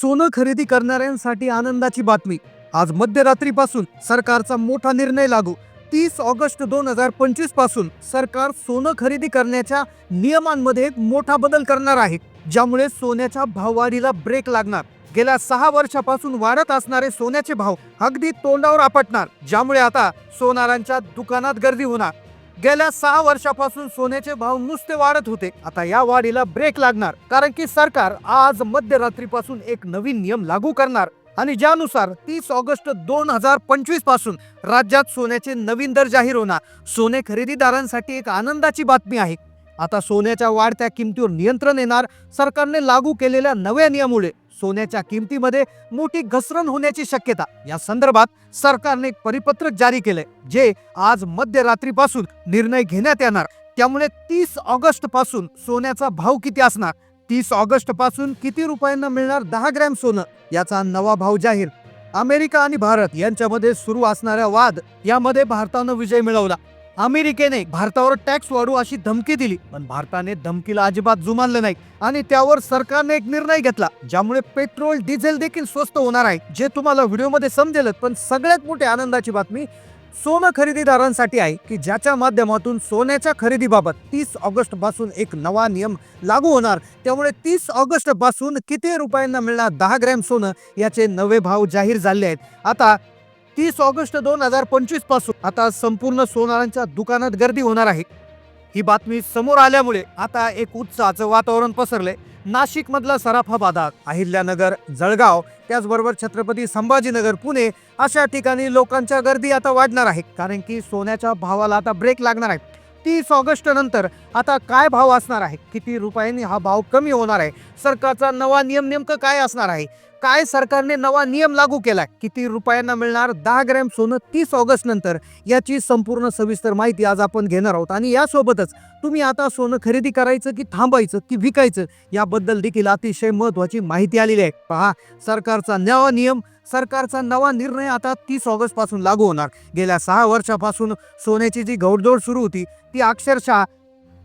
सोनं खरेदी करणाऱ्यांसाठी आनंदाची बातमी. आज मध्यरात्रीपासून सरकारचा मोठा निर्णय लागू. तीस ऑगस्ट दोन हजार पंचवीसपासून सरकार सोनं खरेदी करण्याच्या नियमांमध्ये एक मोठा बदल करणार आहे ज्यामुळे सोन्याच्या भाववाढीला ब्रेक लागणार. गेल्या सहा वर्षापासून वाढत असणारे सोन्याचे भाव अगदी तोंडावर आपटणार ज्यामुळे आता सोनारांच्या दुकानात गर्दी होणार. गेल्या सहा वर्षापासून सोन्याचे भाव नुसते वाढत होते. आता या वाढीला ब्रेक लागणार. कारण की सरकार आज मध्यरात्रीपासून एक नवीन नियम लागू करणार. आणि ज्यानुसार तीस ऑगस्ट दोन हजार पंचवीसपासून राज्यात सोन्याचे नवीन दर जाहीर होणार. सोने खरेदीदारांसाठी एक आनंदाची बातमी आहे. आता सोन्याच्या वाढत्या किमतीवर नियंत्रण येणार. सरकारने लागू केलेल्या नव्या नियमामुळे. सोन्याच्या किमतीमध्ये मोठी घसरण होण्याची शक्यता. या संदर्भात सरकारने एक परिपत्रक जारी केलंय जे आज मध्यरात्रीपासून निर्णय घेण्यात येणार. त्यामुळे तीस ऑगस्टपासून सोन्याचा भाव किती असणार? तीस ऑगस्टपासून किती रुपयांना मिळणार दहा ग्रॅम सोनं? याचा नवा भाव जाहीर. अमेरिका आणि भारत यांच्यामध्ये सुरू असणाऱ्या वाद यामध्ये भारतानं विजय मिळवला. अमेरिकेने भारतावर टॅक्स वाढू अशी धमकी दिली पण भारताने धमकीला अजिबात जुमानलं नाही आणि त्यावर सरकारने एक निर्णय घेतला ज्यामुळे पेट्रोल डिझेल देखील स्वस्त होणार आहे जे तुम्हाला व्हिडिओमध्ये समजेलच पण सगळ्यात मोठी आनंदाची बातमी सोनं खरेदीदारांसाठी आहे की ज्याच्या माध्यमातून सोन्याच्या खरेदीबाबत तीस ऑगस्टपासून एक नवा नियम लागू होणार त्यामुळे तीस ऑगस्टपासून किती रुपयांना मिळणार दहा ग्रॅम सोनं याचे नवे भाव जाहीर झाले आहेत. आता तीस ऑगस्ट दोन हजार पंचवीसपासून आता संपूर्ण सोनारांच्या दुकानात गर्दी होणार आहे. ही बातमी समोर आल्यामुळे आता एक उत्साहाचं वातावरण पसरले नाशिक मधला सराफा बाजार अहिल्यानगर जळगाव त्याचबरोबर छत्रपती संभाजीनगर पुणे अशा ठिकाणी लोकांच्या गर्दी आता वाढणार आहे. कारण की सोन्याच्या भावाला आता ब्रेक लागणार आहे. तीस ऑगस्ट नंतर आता काय भाव असणार आहे? किती रुपयांनी हा भाव कमी होणार आहे? सरकारचा नवा नियम नेमकं काय असणार आहे? काय सरकारने नवा नियम लागू केला किती रुपयांना मिळणार? दहा ग्रॅम सोनं तीस ऑगस्ट नंतर. याची संपूर्ण सविस्तर माहिती आज आपण घेणार आहोत. आणि यासोबतच तुम्ही आता सोनं खरेदी करायचं की थांबायचं की विकायचं याबद्दल देखील अतिशय महत्वाची माहिती आलेली आहे. पहा सरकारचा नवा नियम सरकारचा नवा निर्णय आता तीस ऑगस्टपासून लागू होणार. गेल्या सहा वर्षापासून सोन्याची जी घोडदौड सुरू होती ती अक्षरशः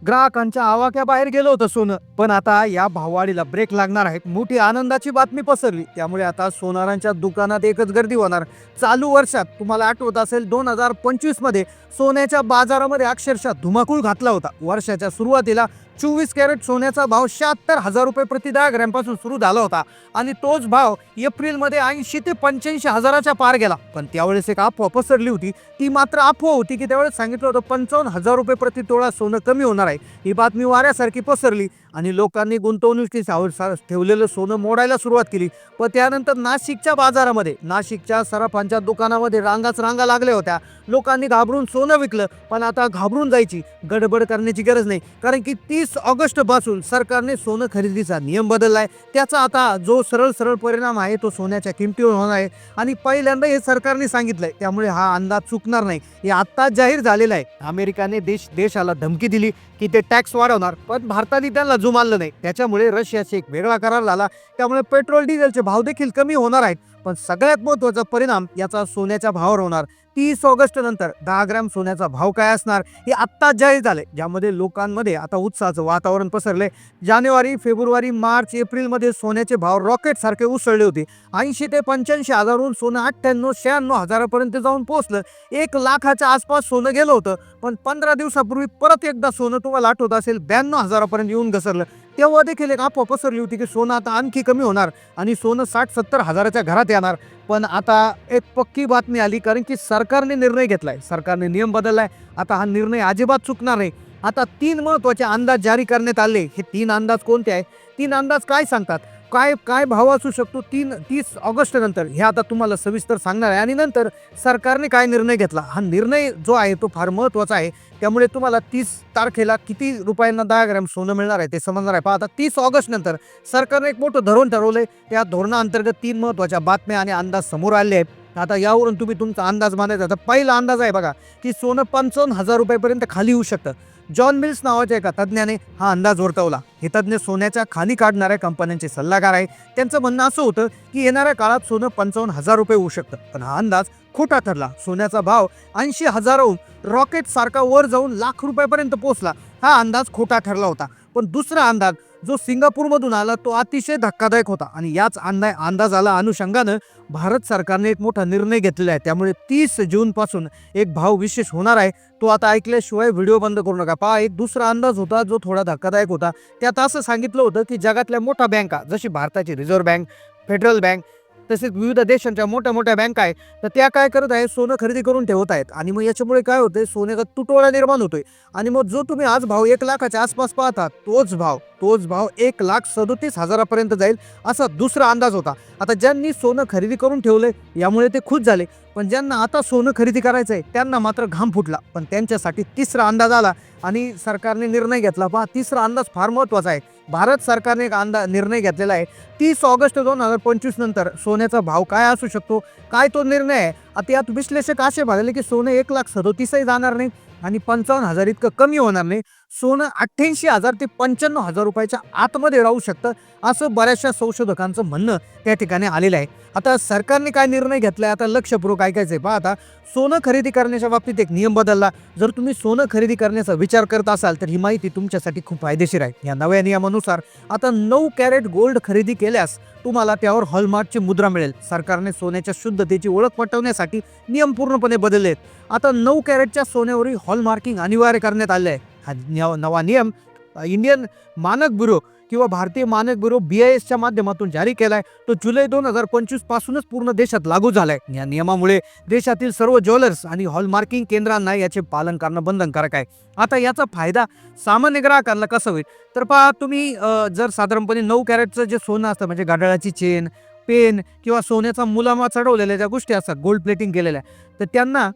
ग्राहकांच्या आवाक्याबाहेर गेलं होतं सोनं. पण आता या भाववाढीला ब्रेक लागणार आहे. मोठी आनंदाची बातमी पसरली. त्यामुळे आता सोनारांच्या दुकानात एकच गर्दी होणार. चालू वर्षात तुम्हाला आठवत असेल दोन हजार पंचवीसमध्ये सोन्याच्या बाजारामध्ये अक्षरशः धुमाकूळ घातला होता. वर्षाच्या सुरुवातीला चोवीस कॅरेट सोन्याचा भाव शहात्तर हजार रुपये प्रति दहा ग्रॅमपासून सुरू झाला होता. आणि तोच भाव एप्रिलमध्ये ऐंशी ते पंच्याऐंशी हजाराच्या पार गेला. पण त्यावेळेस एक अफवा पसरली होती. ती मात्र अफवा होती की त्यावेळेस सांगितलं होतं पंचावन्न हजार रुपये प्रति तोळा सोनं कमी होणार आहे. ही बातमी वाऱ्यासारखी पसरली. आणि लोकांनी गुंतवणुकीसाठी ठेवलेलं सोनं मोडायला सुरुवात केली. पण त्यानंतर नाशिकच्या बाजारामध्ये नाशिकच्या सराफांच्या दुकानामध्ये रांगाच रांगा लागल्या होत्या. लोकांनी घाबरून सोनं विकलं पण आता घाबरून जायची गडबड करण्याची गरज नाही. कारण की तीस ऑगस्टपासून सरकारने सोनं खरेदीचा नियम बदलला आहे त्याचा आता जो सरळ सरळ परिणाम आहे तो सोन्याच्या किमतीवर होणार आहे. आणि पहिल्यांदा हे सरकारने सांगितलंय त्यामुळे हा अंदाज चुकणार नाही. हे आत्ताच जाहीर झालेला आहे. अमेरिकाने देश देशाला धमकी दिली की ते टॅक्स वाढवणार पण भारताने त्यांना जुमानलं नाही. त्याच्यामुळे रशियाशी एक वेगळा करार झाला. त्यामुळे पेट्रोल डिझेलचे भाव देखील कमी होणार आहेत. पण सगळ्यात महत्त्वाचा परिणाम याचा सोन्याच्या भावावर होणार. तीस ऑगस्ट नंतर दहा ग्रॅम सोन्याचा भाव काय असणार हे आत्ता जाहीर झाले ज्यामध्ये लोकांमध्ये आता उत्साहाचं वातावरण पसरले जानेवारी फेब्रुवारी मार्च एप्रिलमध्ये सोन्याचे भाव रॉकेट सारखे उसळले होते. ऐंशी ते पंच्याऐंशी हजारहून सोनं अठ्ठ्याण्णव शहाण्णव हजारापर्यंत जाऊन पोहोचलं. एक लाखाच्या आसपास सोनं गेलं होतं पण पंधरा दिवसापूर्वी परत एकदा सोनं तुम्हाला आठवत असेल ब्याण्णव हजारापर्यंत येऊन घसरलं. तेव्हा देखील एक अफवा पसरली होती की सोनं आता आणखी कमी होणार आणि सोनं साठ सत्तर हजाराच्या घरात येणार. पण आता एक पक्की बातमी आली कारण की सरकारने निर्णय घेतलाय. सरकारने नियम बदललाय. आता हा निर्णय अजिबात चुकणार नाही. आता तीन महत्त्वाचे अंदाज जारी करण्यात आले. हे तीन अंदाज कोणते आहे? तीन अंदाज काय सांगतात? काय काय भाव असू शकतो तीन तीस ऑगस्ट नंतर? हे आता तुम्हाला सविस्तर सांगणार आहे. आणि नंतर सरकारने काय निर्णय घेतला? हा निर्णय जो आहे तो फार महत्त्वाचा आहे. त्यामुळे तुम्हाला तीस तारखेला किती रुपयांना दहा ग्रॅम सोनं मिळणार आहे ते समजणार आहे. पहा आता तीस ऑगस्ट नंतर सरकारने एक मोठं धोरण ठरवलं आहे त्या धोरणाअंतर्गत तीन महत्त्वाच्या बातम्या आणि अंदाज समोर आले आहेत. आता यावरून तुम्ही तुमचा अंदाज बांधायचा तर पहिला अंदाज आहे बघा की सोनं पंचावन्न हजार रुपयापर्यंत खाली येऊ शकतं. जॉन मिल्स नावाच्या एका तज्ज्ञाने हा अंदाज वर्तवला. हे तज्ज्ञ सोन्याच्या खाली काढणाऱ्या कंपन्यांचे सल्लागार आहे त्यांचं म्हणणं असं होतं की येणाऱ्या काळात सोनं पंचावन्न हजार रुपये होऊ शकतं. पण हा अंदाज खोटा ठरला. सोन्याचा भाव ऐंशी हजाराहून रॉकेट सारखा वर जाऊन लाख रुपयापर्यंत पोहोचला. हा अंदाज खोटा ठरला होता. पण दुसरा अंदाज जो सिंगापूरमधून आला तो अतिशय धक्कादायक होता. आणि याच अंदा अंदाजाला अनुषंगानं भारत सरकारने एक मोठा निर्णय घेतलेला आहे. त्यामुळे तीस जूनपासून एक भाव विशेष होणार आहे. तो आता ऐकल्याशिवाय व्हिडिओ बंद करू नका. पहा एक दुसरा अंदाज होता जो थोडा धक्कादायक होता. त्यात असं सांगितलं होतं की जगातल्या मोठ्या बँका जशी भारताची रिझर्व्ह बँक फेडरल बँक तसेच विविध देशांच्या मोठ्या मोठ्या बँका आहेत तर त्या काय करत आहेत? सोनं खरेदी करून ठेवत आहेत. आणि मग याच्यामुळे काय होतंय? सोन्याचा तुटवडा निर्माण होतोय. आणि मग जो तुम्ही आज भाव एक लाखाच्या आसपास पाहता तोच भाव तोच भाव एक लाख सदोतीस हजारापर्यंत जाईल असा दुसरा अंदाज होता. आता ज्यांनी सोनं खरेदी करून ठेवलंय यामुळे ते खुश झाले. पण ज्यांना आता सोनं खरेदी करायचं आहे त्यांना मात्र घाम फुटला. पण त्यांच्यासाठी तिसरा अंदाज आला आणि सरकारने निर्णय घेतला. पहा तिसरा अंदाज फार महत्त्वाचा आहे. भारत सरकारने एक अंदाज निर्णय घेतलेला आहे. तीस ऑगस्ट दोन हजार पंचवीस नंतर सोन्याचा भाव काय असू शकतो? काय तो निर्णय आहे? आता यात विश्लेषक असे म्हणाले की सोनं एक लाख सदोतीसही जाणार नाही आणि पंचावन्न हजार इतकं कमी होणार नाही. सोनं अठ्ठ्याऐंशी हजार ते पंच्याण्णव हजार रुपयाच्या आतमध्ये राहू शकतं असं बऱ्याचशा संशोधकांचं म्हणणं त्या ठिकाणी आलेलं आहे. आता सरकारने काय निर्णय घेतलाय? आता लक्षपूर्वक ऐकायचं आहे पहा आता सोनं खरेदी करण्याच्या बाबतीत एक नियम बदलला. जर तुम्ही सोनं खरेदी करण्याचा विचार करत असाल तर ही माहिती तुमच्यासाठी खूप फायदेशीर आहे. या नव्या नियमानुसार आता नऊ कॅरेट गोल्ड खरेदी केल्यास तुम्हाला त्यावर हॉलमार्कची मुद्रा मिळेल. सरकारने सोन्याच्या शुद्धतेची ओळख पटवण्यासाठी नियम पूर्णपणे बदलले आहेत आता नऊ कॅरेटच्या सोन्यावरील हॉलमार्किंग अनिवार्य करण्यात आले आहे हा नवा नियम इंडियन मानक ब्युरो किंवा भारतीय मानक ब्युरो बी आय एसच्या माध्यमातून जारी केलाय. तो जुलै दोन हजार पंचवीस पासूनच पूर्ण देशात लागू झालाय. या नियमामुळे देशातील सर्व ज्वेलर्स आणि हॉलमार्किंग केंद्रांना याचे पालन करणं बंधनकारक आहे. आता याचा फायदा सामान्य ग्राहकांना कसा होईल? तर पहा तुम्ही जर साधारणपणे नऊ कॅरेटचं जे सोनं असतं म्हणजे गाडळाची चेन पेन किंवा सोन्याचा मुलामा चढवलेल्या ज्या गोष्टी असतात गोल्ड प्लेटिंग केलेल्या तर त्यांना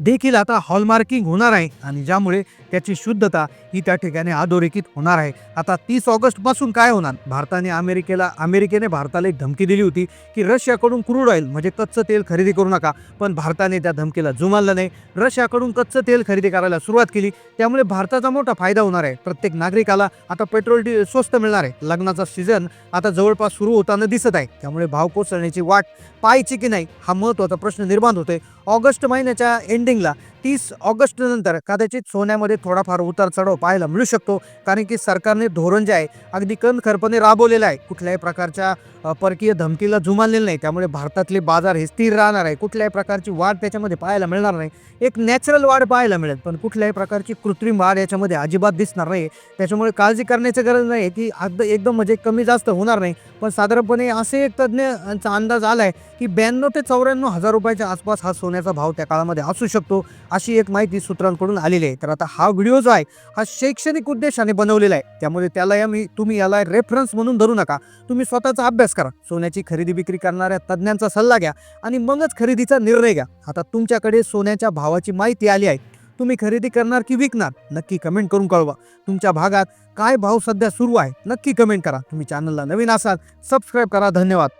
देखील आता हॉलमार्किंग होणार आहे आणि ज्यामुळे त्याची शुद्धता ही त्या ठिकाणी अधोरेखित होणार आहे. आता तीस ऑगस्टपासून काय होणार? भारताने अमेरिकेला अमेरिकेने भारताला एक धमकी दिली होती की रशियाकडून क्रूड ऑइल म्हणजे कच्चं तेल खरेदी करू नका. पण भारताने त्या धमकीला जुमानलं नाही. रशियाकडून कच्चं तेल खरेदी करायला सुरुवात केली. त्यामुळे भारताचा मोठा फायदा होणार आहे. प्रत्येक नागरिकाला आता पेट्रोल डी स्वस्त मिळणार आहे. लग्नाचा सीझन आता जवळपास सुरू होताना दिसत आहे. त्यामुळे भाव कोसळण्याची वाट पाहायची की नाही हा महत्त्वाचा प्रश्न निर्माण होतोय. ऑगस्ट महिन्याच्या एंडिंगला तीस ऑगस्ट नंतर कदाचित सोन्यामध्ये थोडाफार उतार चढाव पाहायला मिळू शकतो. कारण की सरकारने धोरण जे आहे अगदी कणखरपणे राबवलेलं आहे. कुठल्याही प्रकारच्या परकीय धमकीला जुमानलेलं नाही. त्यामुळे भारतातले बाजार हे स्थिर राहणार आहे. कुठल्याही प्रकारची वाढ त्याच्यामध्ये पाहायला मिळणार नाही. एक नॅचरल वाढ पाहायला मिळेल. पण कुठल्याही प्रकारची कृत्रिम वाढ याच्यामध्ये अजिबात दिसणार नाही त्याच्यामुळे काळजी करण्याची गरज नाही की अगदी एकदम म्हणजे कमी जास्त होणार नाही. पण साधारणपणे असे एक तज्ज्ञांचा अंदाज आला आहे की ब्याण्णव ते चौऱ्याण्णव हजार रुपयाच्या आसपास हा सोन्याचा भाव त्या काळामध्ये असू शकतो. अशी एक माहिती सूत्रांकडून आलेली आहे. तर आता हा व्हिडिओ जो आहे हा शैक्षणिक उद्देशाने बनवलेला आहे. त्यामुळे त्याला या मी तुम्ही याला रेफरन्स म्हणून धरू नका. तुम्ही स्वतःचा अभ्यास करा. सोन्याची खरेदी विक्री करणाऱ्या तज्ज्ञांचा सल्ला घ्या आणि मगच खरेदीचा निर्णय घ्या. आता तुमच्याकडे सोन्याच्या भावाची माहिती आली आहे. तुम्ही खरेदी करणार की विकणार? नक्की कमेंट करून कळवा. तुमच्या भागात काय भाव सध्या सुरू आहे? नक्की कमेंट करा. तुम्ही चॅनलला नवीन असाल सबस्क्राईब करा. धन्यवाद.